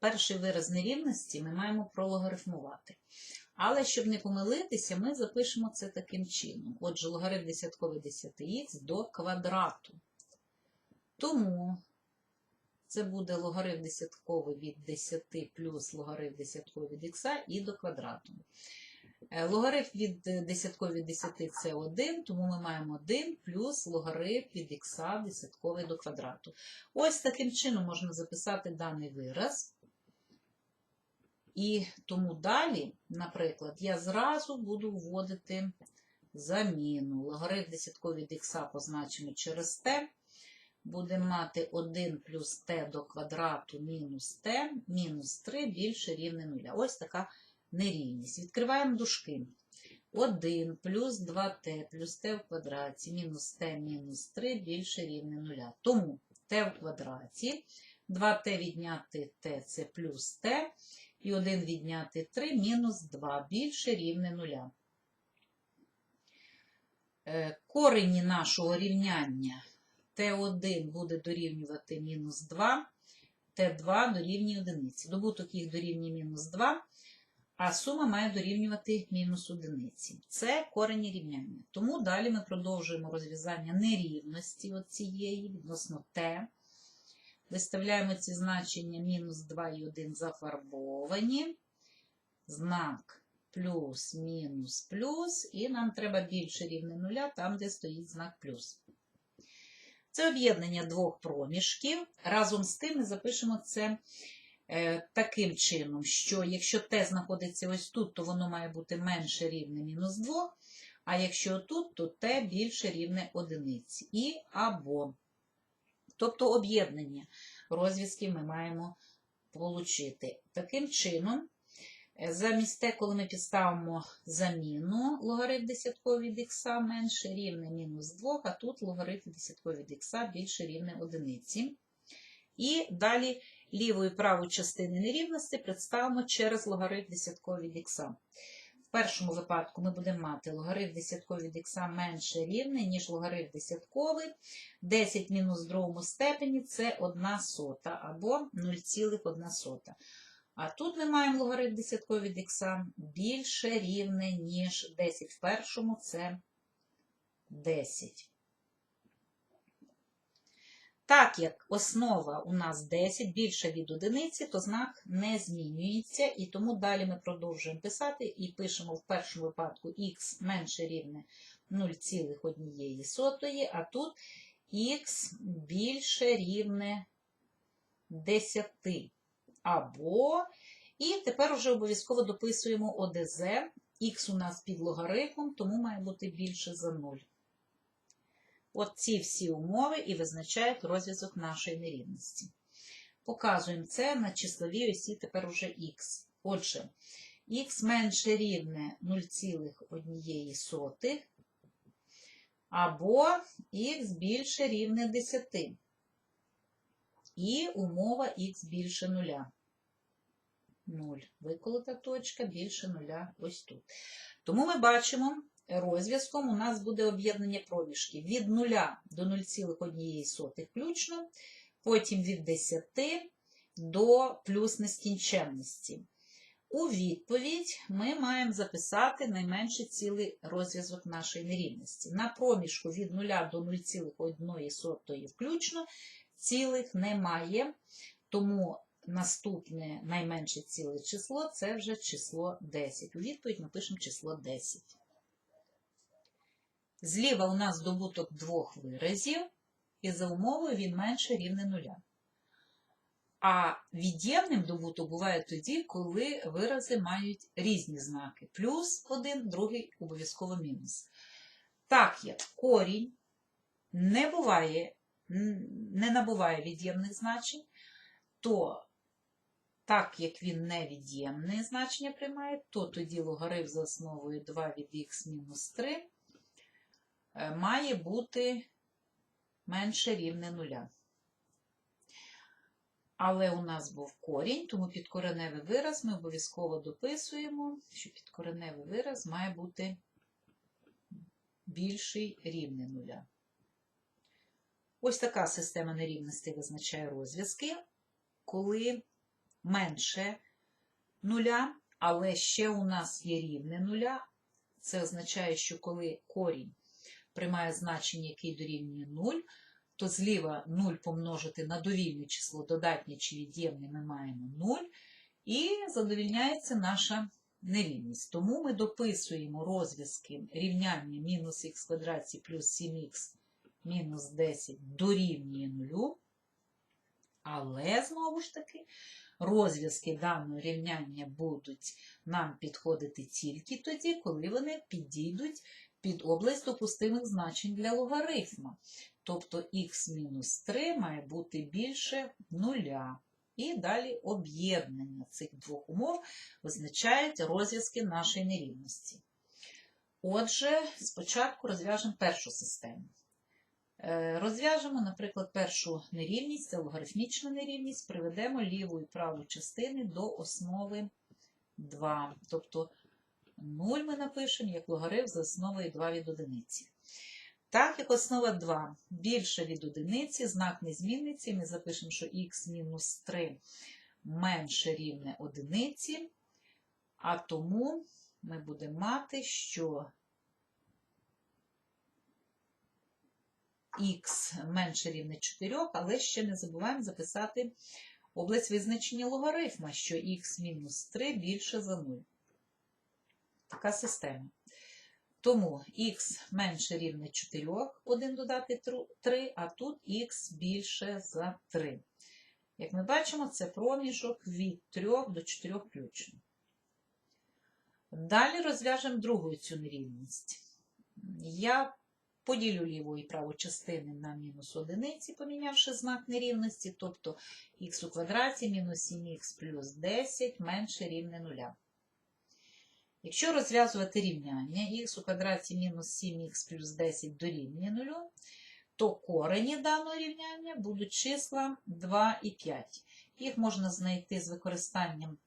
перший вираз нерівності ми маємо прологарифмувати. Але щоб не помилитися, ми запишемо це таким чином. Отже, логарифм десятковий 10х до квадрату. Тому це буде логарифм десятковий від 10 плюс логарифм десятковий від х і до квадрату. Е, Логарифм від е, від 10 це 1, тому ми маємо 1 плюс логарифм від х десятковий до квадрату. Ось таким чином можна записати даний вираз. І тому далі, наприклад, я зразу буду вводити заміну. Логарифм десятковий від х позначимо через t. Будемо мати 1 плюс t до квадрату мінус t, мінус 3 більше рівне 0. Ось така нерівність. Відкриваємо дужки. 1 плюс 2t плюс t в квадраті мінус t мінус 3 більше рівне 0. Тому t в квадраті, 2t відняти t це плюс t, і 1 відняти 3 мінус 2 більше рівне 0. Е, Корені нашого рівняння t1 буде дорівнювати мінус 2, t2 дорівнює 1. Добуток їх дорівнює мінус 2, а сума має дорівнювати мінус 1. Це корені рівняння. Тому далі ми продовжуємо розв'язання нерівності цієї відносно t. Виставляємо ці значення мінус 2 і 1 зафарбовані. Знак плюс, мінус, плюс. І нам треба більше рівне нуля, там, де стоїть знак плюс. Це об'єднання двох проміжків. Разом з тим ми запишемо це е, таким чином, що якщо t знаходиться ось тут, то воно має бути менше рівне мінус 2, а якщо тут, то t більше рівне одиниці. І або. Тобто об'єднання розв'язків ми маємо отримати. Таким чином, е, замість те, коли ми підставимо заміну логарифм десятковий від х менше рівне мінус 2, а тут логарифм десятковий від х більше рівне одиниці. І далі ліву і праву частини нерівності представимо через логарифм десятковий від х. В першому випадку ми будемо мати логарифм десятковий від х менше рівний, ніж логарифм десятковий. 10 мінус в другому степені це 1 сота або 0,1 сота. А тут ми маємо логарифм десятковий від х більше рівне, ніж 10 в першому це 10. Так як основа у нас 10 більше від одиниці, то знак не змінюється, і тому далі ми продовжуємо писати і пишемо в першому випадку х менше рівне 0,1, а тут х більше рівне 10. Або, і тепер вже обов'язково дописуємо ОДЗ. Х у нас під логарифмом, тому має бути більше за 0. От ці всі умови і визначають розв'язок нашої нерівності. Показуємо це на числовій осі тепер уже х. Отже, х менше рівне 0,1 або х більше рівне 10. І умова х більше 0. 0. Виколота точка більше 0 ось тут. Тому ми бачимо, розв'язком у нас буде об'єднання проміжків від 0 до 0,1 включно, потім від 10 до плюс нескінченності. У відповідь ми маємо записати найменший цілий розв'язок нашої нерівності. На проміжку від 0 до 0,1 включно цілих немає, тому наступне найменше ціле число це вже число 10. У відповідь ми пишемо число 10. Зліва у нас добуток двох виразів, і за умовою він менше рівне нуля. А від'ємним добуток буває тоді, коли вирази мають різні знаки. Плюс один, другий обов'язково мінус. Так як корінь не буває, не набуває від'ємних значень, то так як він невід'ємне значення приймає, то тоді логарифм за основою 2 від х мінус 3 е, має бути менше рівне нуля. Але у нас був корінь, тому підкореневий вираз ми обов'язково дописуємо, що підкореневий вираз має бути більший рівне нуля. Ось така система нерівностей визначає розв'язки, коли менше нуля, але ще у нас є рівне нуля. Це означає, що коли корінь приймає значення, який дорівнює 0, то зліва 0 помножити на довільне число, додатнє чи від'ємне, ми маємо 0, і задовільняється наша нерівність. Тому ми дописуємо розв'язки рівняння мінус х квадраті плюс 7х мінус 10 дорівнює 0, але, знову ж таки, розв'язки даного рівняння будуть нам підходити тільки тоді, коли вони підійдуть під область допустимих значень для логарифма. Тобто х-3 має бути більше нуля. І далі об'єднання цих двох умов визначають розв'язки нашої нерівності. Отже, спочатку розв'яжемо першу систему. Е, Розв'яжемо, наприклад, першу нерівність, це логарифмічна нерівність, приведемо ліву і праву частини до основи 2. Тобто 0 ми напишемо як логарифм за основою 2 від одиниці. Так як основа 2 більше від одиниці, знак не зміниться, ми запишемо, що х-3 менше рівне одиниці, а тому ми будемо мати, що х менше рівне 4, але ще не забуваємо записати область визначення логарифма, що х-3 більше за 0. Така система. Тому х менше рівне 4, 1 додати 3, а тут х більше за 3. Як ми бачимо, це проміжок від 3 до 4 включно. Далі розв'яжемо другу цю нерівність. Я поділю ліву і праву частини на мінус одиниці, помінявши знак нерівності, тобто х у квадраті мінус 7х плюс 10 менше рівне 0. Якщо розв'язувати рівняння х у квадраті мінус 7х плюс 10 дорівнює 0, то корені даного рівняння будуть числа 2 і 5. Їх можна знайти з використанням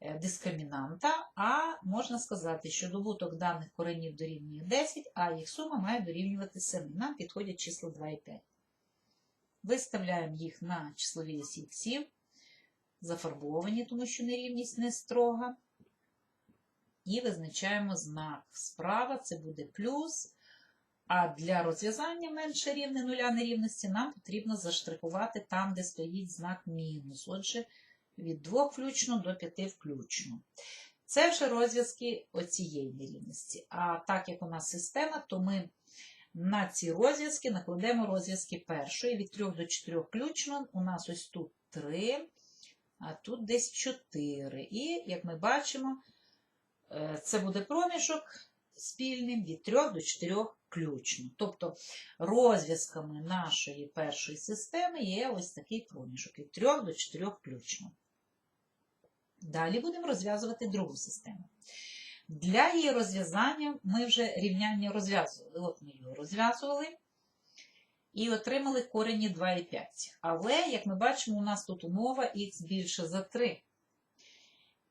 е, дискримінанта, а можна сказати, що добуток даних коренів дорівнює 10, а їх сума має дорівнювати 7. Нам підходять числа 2 і 5. Виставляємо їх на числові осі зафарбовані, тому що нерівність не строга. І визначаємо знак. Справа це буде плюс. А для розв'язання менше рівне нуля нерівності нам потрібно заштрихувати там, де стоїть знак мінус. Отже, від 2 включно до 5 включно. Це вже розв'язки оцієї нерівності. А так як у нас система, то ми на ці розв'язки накладемо розв'язки першої. Від 3 до 4 включно. У нас ось тут 3, а тут десь 4. І, як ми бачимо, це буде проміжок спільним від 3 до 4 включно. Тобто розв'язками нашої першої системи є ось такий проміжок від 3 до 4 включно. Далі будемо розв'язувати другу систему. Для її розв'язання ми вже рівняння розв'язували. От ми його розв'язували і отримали корені 2 і 5. Але, як ми бачимо, у нас тут умова х більше за 3.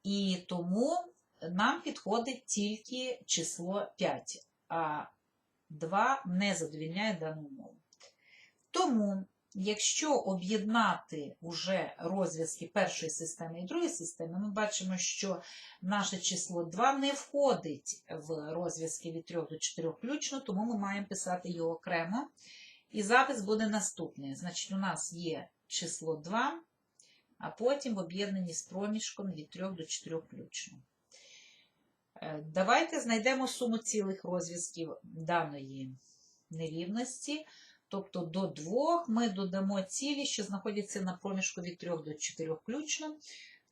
І тому нам підходить тільки число 5, а 2 не задовільняє дану умову. Тому, якщо об'єднати вже розв'язки першої системи і другої системи, ми бачимо, що наше число 2 не входить в розв'язки від 3 до 4 включно, тому ми маємо писати його окремо. І запис буде наступний. Значить, у нас є число 2, а потім в об'єднанні з проміжком від 3 до 4 включно. Е, давайте знайдемо суму цілих розв'язків даної нерівності. Тобто до 2 ми додамо цілі, що знаходяться на проміжку від 3 до 4 включно.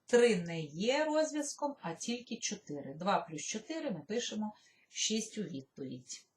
3 не є розв'язком, а тільки 4. 2 плюс 4 ми пишемо 6 у відповідь.